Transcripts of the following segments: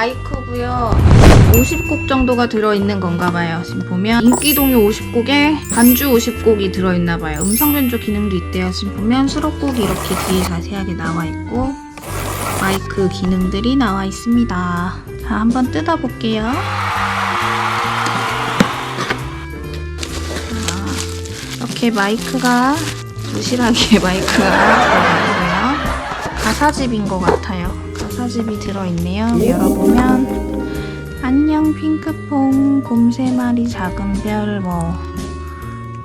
마이크고요. 50곡 정도가 들어있는 건가 봐요. 지금 보면 인기 동요 50곡에 반주 50곡이 들어있나 봐요. 음성 변조 기능도 있대요. 지금 보면 수록곡이 이렇게 뒤에 자세하게 나와 있고 마이크 기능들이 나와 있습니다. 자, 한번 뜯어 볼게요. 이렇게 마이크가 부실하게 마이크가 들어있고요. 가사집인 것 같아요. 가사집이 들어있네요. 열어보면 안녕 핑크퐁 곰세 마리 작은 별 뭐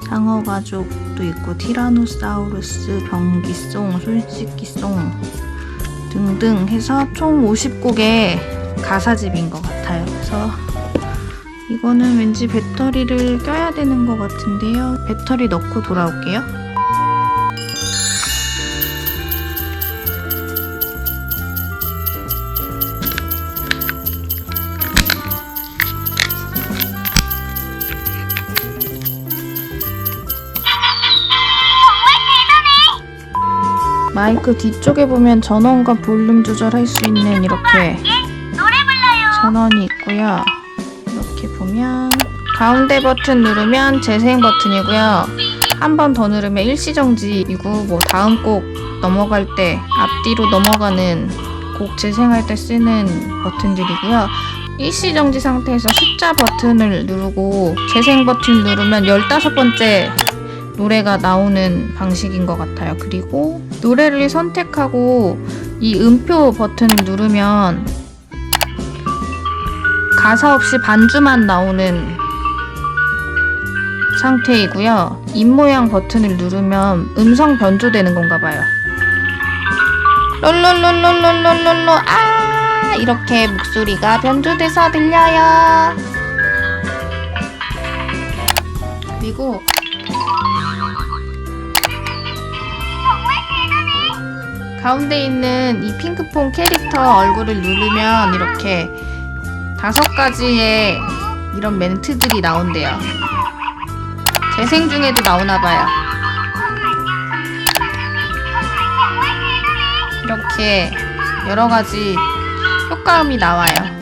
장어 가족도 있고 티라노사우루스 병기송 솔직기송 등등 해서 총 50곡의 가사집인 것 같아요. 그래서 이거는 왠지 배터리를 껴야 되는 것 같은데요. 배터리 넣고 돌아올게요. 마이크 뒤쪽에 보면 전원과 볼륨 조절할 수 있는 이렇게 전원이 있고요. 이렇게 보면 가운데 버튼 누르면 재생 버튼이고요. 한 번 더 누르면 일시정지이고 뭐 다음 곡 넘어갈 때 앞뒤로 넘어가는 곡 재생할 때 쓰는 버튼들이고요. 일시정지 상태에서 숫자 버튼을 누르고 재생 버튼 누르면 15번째 노래가 나오는 방식인 것 같아요. 그리고 노래를 선택하고 이 음표 버튼을 누르면 가사 없이 반주만 나오는 상태이고요. 입모양 버튼을 누르면 음성 변조되는 건가 봐요. 롤롤롤롤롤롤롤 아 이렇게 목소리가 변조돼서 들려요. 그리고 가운데 있는 이 핑크퐁 캐릭터 얼굴을 누르면 이렇게 다섯 가지의 이런 멘트들이 나온대요. 재생 중에도 나오나 봐요. 이렇게 여러 가지 효과음이 나와요.